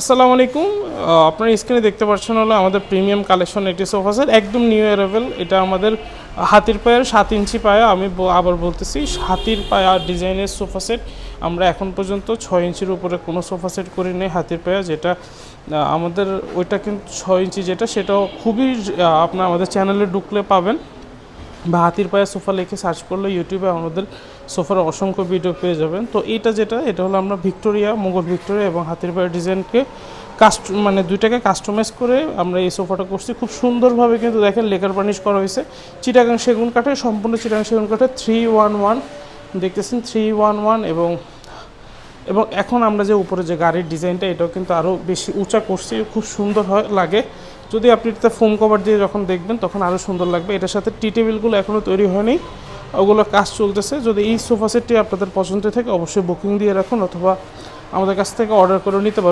আসসালামু আলাইকুম। আপনারা স্ক্রিনে দেখতে পাচ্ছেন হলো আমাদের প্রিমিয়াম কালেকশন এটি সোফা সেট একদম নিউ অ্যারাইভেল এটা আমাদের হাতির পায়ের সাত ইঞ্চি পায়া। আমি আবার বলতেছি, হাতির পায়া ডিজাইনের সোফা সেট আমরা এখন পর্যন্ত ছয় ইঞ্চির উপরে কোনো সোফা সেট করি নেই হাতির পায়া, যেটা আমাদের ওইটা কিন্তু ছয় ইঞ্চি যেটা, সেটাও খুবই আপনার আমাদের চ্যানেলে ঢুকলে পাবেন। বা হাতির পায়ে সোফা লিখে সার্চ করলে ইউটিউবে আমাদের সোফার অসংখ্য ভিডিও পেয়ে যাবেন। তো এইটা যেটা, এটা হলো আমরা ভিক্টোরিয়া মোগল ভিক্টোরিয়া এবং হাতির পায়ের ডিজাইনকে কাস্ট মানে দুইটাকে কাস্টমাইজ করে আমরা এই সোফাটা করছি। খুব সুন্দরভাবে কিন্তু দেখেন লেকার পানিশ করা হয়েছে। চিটাগাং সেগুন কাঠে সম্পূর্ণ চিটাগাং সেগুন কাঠে থ্রি ওয়ান ওয়ান দেখতেছেন থ্রি ওয়ান ওয়ান এবং এবং এখন আমরা যে উপরে যে গাড়ির ডিজাইনটা, এটাও কিন্তু আরও বেশি উঁচা করছি, খুব সুন্দর হয়, লাগে। যদি আপনি এটা ফোম কভার দিয়ে যখন দেখবেন, তখন আরও সুন্দর লাগবে। এটার সাথে টি টেবিলগুলো এখনও তৈরি হয়নি। ওগুলো কাজ চলতেছে। যদি এই সোফা সেটটি আপনাদের পছন্দ থাকে, অবশ্যই বুকিং দিয়ে রাখুন অথবা আমাদের কাছ থেকে অর্ডার করে নিতে পারেন।